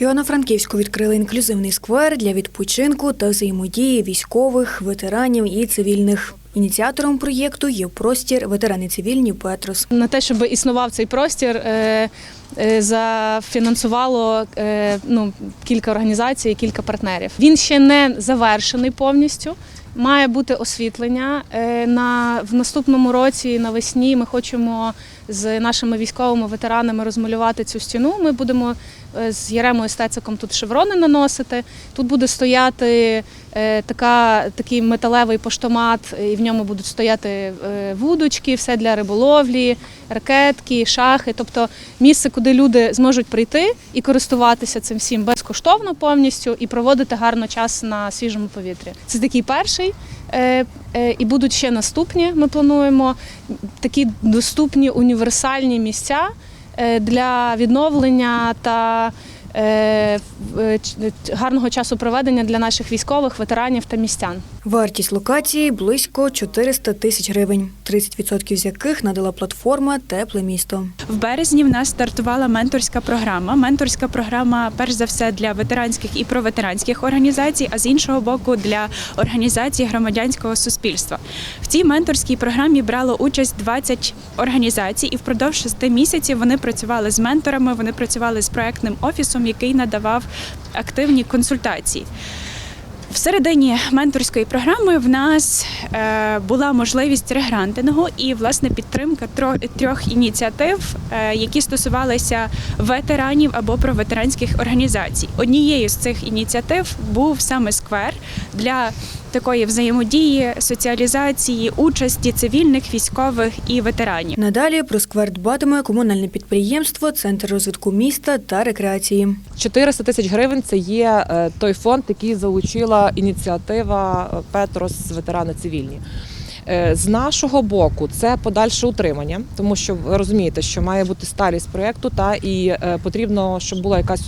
В Івано-Франківську відкрили інклюзивний сквер для відпочинку та взаємодії військових, ветеранів і цивільних. Ініціатором проєкту є простір ветерани цивільні Петрос. На те, щоб існував цей простір, е, е, зафінансувало е, ну, кілька організацій, кілька партнерів. Він ще не завершений повністю. Має бути освітлення. Е, На, в наступному році навесні ми хочемо з нашими військовими ветеранами розмалювати цю стіну. Ми будемо е, з Яремою Стециком тут шеврони наносити. Тут буде стояти е, така, такий металевий поштомат, і в ньому будуть стояти вудочки, все для риболовлі, ракетки, шахи. Тобто місце, куди люди зможуть прийти і користуватися цим всім безкоштовно повністю і проводити гарно час на свіжому повітрі. Це такий перший. Е, е, І будуть ще наступні. Ми плануємо такі доступні універсальні місця е, для відновлення та е, гарного часу проведення для наших військових, ветеранів та містян. Вартість локації близько 400 тисяч гривень, 30% з яких надала платформа Тепле місто. В березні в нас стартувала менторська програма. Менторська програма, перш за все, для ветеранських і проветеранських організацій, а з іншого боку, для організацій громадянського суспільства. В цій менторській програмі брало участь 20 організацій, і впродовж 6 місяців вони працювали з менторами, вони працювали з проектним офісом, який надавав активні консультації. В середині менторської програми в нас е, була можливість регрантингу і власне підтримка трьох ініціатив, е, які стосувалися ветеранів або проветеранських організацій. Однією з цих ініціатив був саме сквер для такої взаємодії, соціалізації, участі цивільних, військових і ветеранів. Надалі про сквер дбатиме комунальне підприємство, центр розвитку міста та рекреації. 400 тисяч гривень це є е, той фонд, який залучила ініціатива е, Петрос ветерани цивільні. Е, З нашого боку це подальше утримання, тому що ви розумієте, що має бути сталість проєкту, та і потрібно, щоб була якась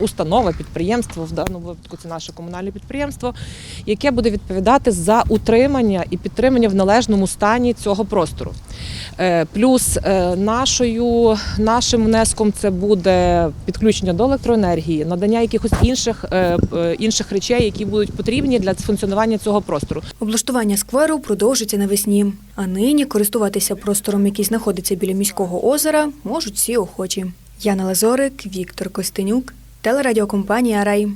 установа, підприємство, в даному випадку це наше комунальне підприємство, яке буде відповідати за утримання і підтримання в належному стані цього простору. Е, Плюс е, нашою, нашим внеском це буде підключення до електроенергії, надання якихось інших, е, інших речей, які будуть потрібні для функціонування цього простору. Облаштування скверу продовжиться навесні. А нині користуватися простором, який знаходиться біля міського озера, можуть всі охочі. Яна Лазорик, Віктор Костенюк, телерадіокомпанія Рай.